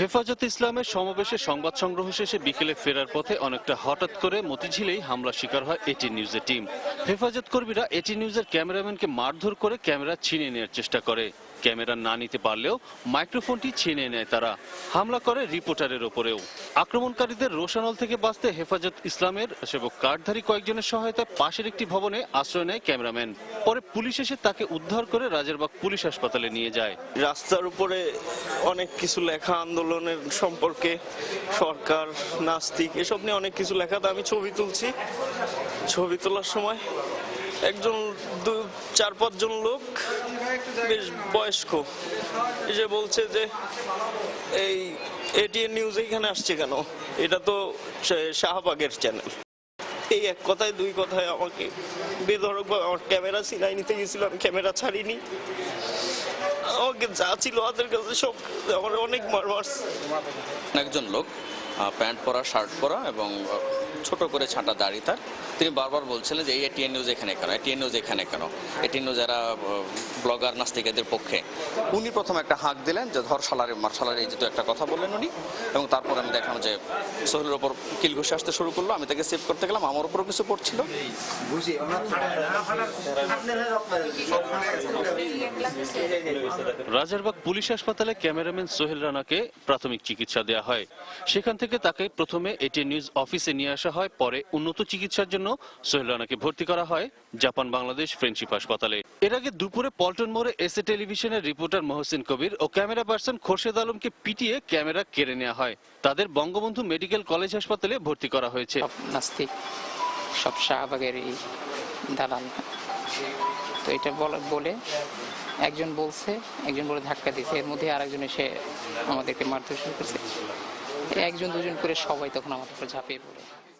হেফাজতে ইসলামের সমাবেশে সংবাদ সংগ্রহ শেষে বিকেলে ফেরার পথে অনেকটা হঠাৎ করে মতিঝিলেই হামলা শিকার হয় এটি নিউজের টিম। হেফাজত কর্মীরা এটি নিউজের ক্যামেরাম্যানকে মারধর করে ক্যামেরা ছিনিয়ে নেওয়ার চেষ্টা করে। ক্যামেরা না নিতে পারলেও মাইক্রোফোনটি ছিনিয়ে নেয় তারা। হামলা করে রিপোর্টারের ওপরেও। আক্রমণকারীদের রোশানল থেকে বাঁচতে হেফাজত ইসলামের সেবক কার্ডধারী কয়েকজনের সহায়তায় পাশের একটি ভবনে আশ্রয় নেয় ক্যামেরাম্যান। পরে পুলিশ এসে তাকে উদ্ধার করে রাজারবাগ পুলিশ হাসপাতালে নিয়ে যায়। রাস্তার উপরে অনেক কিছু লেখা আন্দোলনের সম্পর্কে সরকার, নাস্তিক, এসব নিয়ে অনেক কিছু লেখা। আমি ছবি তুলছি। ছবি তোলার সময় একজন দু, চার পাঁচজন লোক, বেশ বয়স্ক। এসে বলছে যে এই এটিএন নিউজ এখানে আসছে কেন? এটা তো শাহবাগের চ্যানেল এই এক কথায়, দুই কথায় আমাকে বেধরক আমার ক্যামেরা সিলাই নিতে গেছিল, আমি ক্যামেরা ছাড়িনি। আমাকে যা ছিল হাতের কাছে সব, আমার অনেক মার একজন লোক প্যান্ট পরা, শার্ট পরা এবং ছোট করে ছাঁটা দাড়ি তার। তিনি বারবার বলছিলেন যে, এই এটিএন নিউজ এখানে কেন? এটিএন নিউজ এখানে কেন? এটিএন নিউজ যারা ব্লগার নাস্তিকেদের পক্ষে। উনি প্রথম একটা হাঁক দিলেন যে, ধর সালারে মার সালারে এই যেহেতু একটা কথা বললেন উনি। এবং তারপর আমি দেখলাম যে, সোহেলের ওপর কিল ঘুষে আসতে শুরু করল। আমি তাকে সেভ করতে গেলাম, আমার উপরও কিছু পড়ছিল রাজারবাগ পুলিশ হাসপাতালে ক্যামেরাম্যান সোহেল রানাকে প্রাথমিক চিকিৎসা দেওয়া হয়। সেখান থেকে তাকে প্রথমে এটিএন নিউজ অফিসে নিয়ে হয়। পরে উন্নত চিকিৎসার জন্য সোহেল রানাকে ভর্তি করা হয় জাপান বাংলাদেশ ফ্রেন্ডশিপ হাসপাতালে। এর আগে দুপুরে পল্টন মোড়ে এসএ টেলিভিশনের রিপোর্টার মহসিন কবির ও ক্যামেরা পার্সন খোরশেদ আলমকে পিটিয়ে ক্যামেরা কেড়ে নেওয়া হয়। তাদের বঙ্গবন্ধু মেডিকেল কলেজ হাসপাতালে ভর্তি করা হয়েছে। নাস্তিক সব শাহবাগের দালাল। তো এটা বলা- একজন বলছে, একজন বলে ধাক্কা দিয়েছে। এর মধ্যে আরেকজন এসে আমাদেরকে মারধর শুরু করছে। একজন দুজন করে সবাই তখন আমাদের উপর ঝাঁপিয়ে পড়ে।